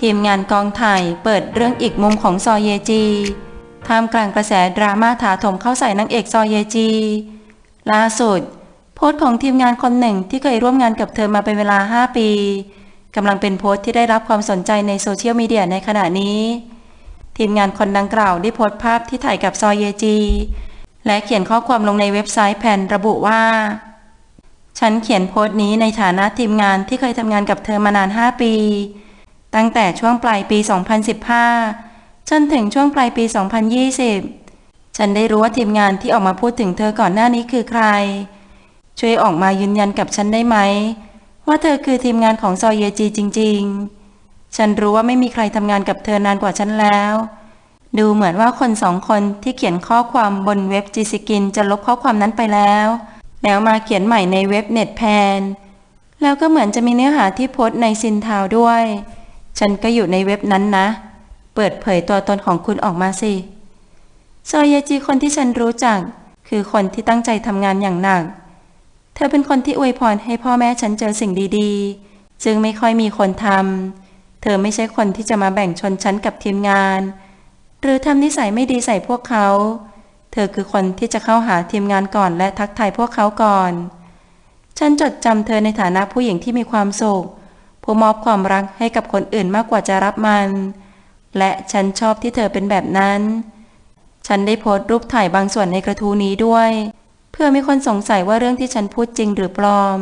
ทีมงานกองถ่ายเปิดเรื่องอีกมุมของซอเยจีท่ามกลางกระแสดราม่าถาถมเข้าใส่นางเอกซอเยจี ล่าสุด โพสต์ของทีมงานคนหนึ่งที่เคยร่วมงานกับเธอมาเป็นเวลา 5 ปีกำลังเป็นโพสต์ที่ได้รับความสนใจในโซเชียลมีเดียในขณะนี้ ทีมงานคนดังกล่าวได้โพสต์ภาพที่ถ่ายกับซอเยจี และเขียนข้อความลงในเว็บไซต์แผ่นระบุว่า ฉันเขียนโพสต์นี้ในฐานะทีมงานที่เคยทำงานกับเธอมานาน 5 ปี ตั้งแต่ช่วงปลายปี 2015 จนถึงช่วงปลายปี 2020 ฉันได้รู้ว่าทีมงานที่ออกมาพูดถึงเธอก่อนหน้านี้คือใคร ช่วยออกมายืนยันกับฉันได้ไหม ว่าเธอคือทีมงานของซอเยจีจริง ๆ ฉันรู้ว่าไม่มีใครทำงานกับเธอนานกว่าฉันแล้ว ดูเหมือนว่าคนสองคนที่เขียนข้อความบนเว็บจีสกินจะลบข้อความนั้นไปแล้วแล้วมาเขียนใหม่ในเว็บเน็ตแพน แล้วก็เหมือนจะมีเนื้อหาที่โพสในซินทาวด้วย ฉันก็อยู่ในเว็บนั้นนะ เปิดเผยตัวตนของคุณออกมาสิซอยาจีคนที่ฉันรู้จัก คือคนที่ตั้งใจทำงานอย่างหนัก เธอเป็นคนที่อวยพรให้พ่อแม่ฉันเจอสิ่งดีๆ จึงไม่ค่อยมีคนทำ เธอไม่ใช่คนที่จะมาแบ่งชนชั้นกับทีมงาน หรือทำนิสัยไม่ดีใส่พวกเขา เธอคือคนที่จะเข้าหาทีมงานก่อนและทักทายพวกเขาก่อน ฉันจดจำเธอในฐานะผู้หญิงที่มีความสุข ผู้มอบความรักให้กับคนอื่นมากกว่าจะรับมัน และฉันชอบที่เธอเป็นแบบนั้น ฉันได้โพสต์รูปถ่ายบางส่วนในกระทู้นี้ด้วย เพื่อมีคนสงสัยว่าเรื่องที่ฉันพูดจริงหรือปลอม